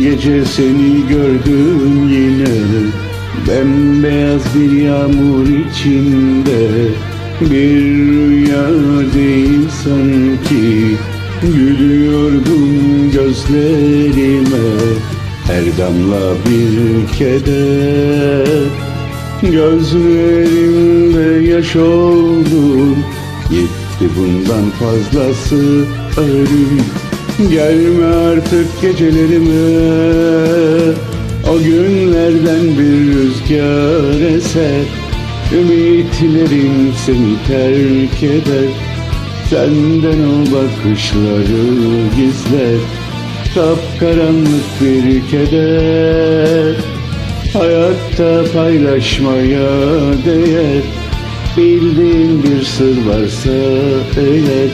Gece seni gördüm yine. Bembeyaz bir yağmur içinde Bir rüya değil sanki. Gülüyordun gözlerime Her damla bir keder Gözlerimde yaş oldu Gitti bundan fazlası ölüm Gelme artık gecelerime. O günlerden bir rüzgar eser. Ümitlerim seni terk eder. Senden o bakışları gizler. Kapkaranlık bir keder. Hayatta paylaşmaya değer. Bildiğin bir sır varsa eğer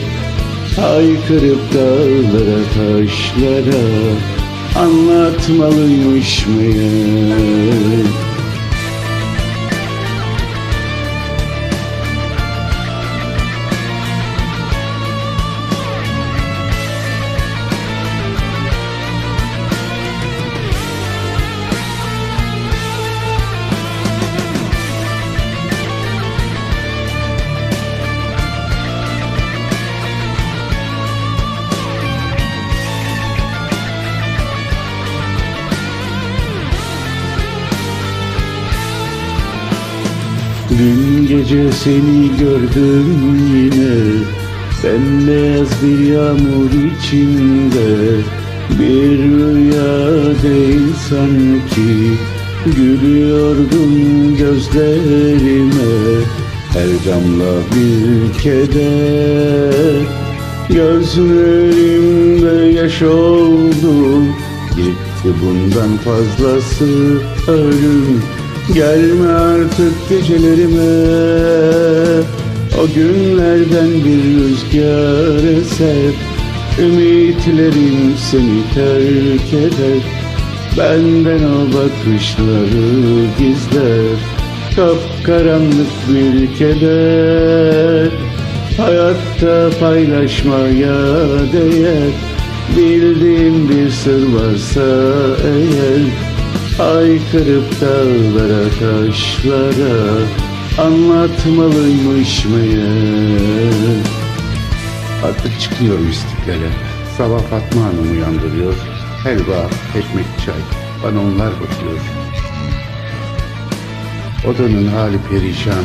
Haykırıp dağlara taşlara Anlatmalıymış meğer Dün gece seni gördüm yine. Bembeyaz bir yağmur içinde. Bir rüya değil sanki. Gülüyordun gözlerime. Her damla bir keder Gözlerimde yaş oldu. Gitti bundan fazlası ölüm Gelme artık gecelerime. O günlerden bir rüzgar eser Ümitlerim seni terk eder. Benden o bakışları gizler. Kapkaranlık bir keder Hayatta paylaşmaya değer. Bildiğim bir sır varsa eğer Haykırıp dağlara taşlara Anlatmalıymış meğer Artık çıkıyorum istiklale. Sabah Fatma Hanım uyandırıyor. Helva, ekmek, çay. Bana onlar bakıyor. Odanın hali perişan.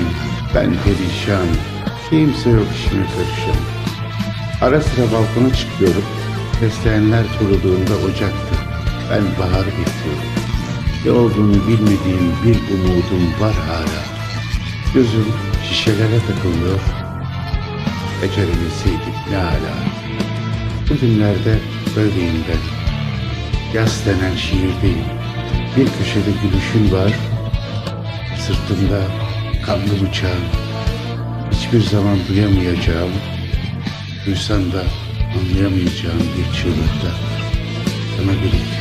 Ben perişan. Kimse yok işime karışan. Ara sıra balkona çıkıyorum. Fesleğenler kuruduğunda ocaktı Ben baharı bekliyorum Ne olduğunu bilmediğim bir umudum var hala. Gözüm şişelere takılıyor. Becerebilseydik ne hala Bugünlerde böyleyim ben Yaz denen şiirdeyim Bir köşede gülüşün var. Sırtımda kanlı bıçağın Hiçbir zaman duyamayacağım. Duysan da anlayamayacağım bir çığlıkta. Sana bir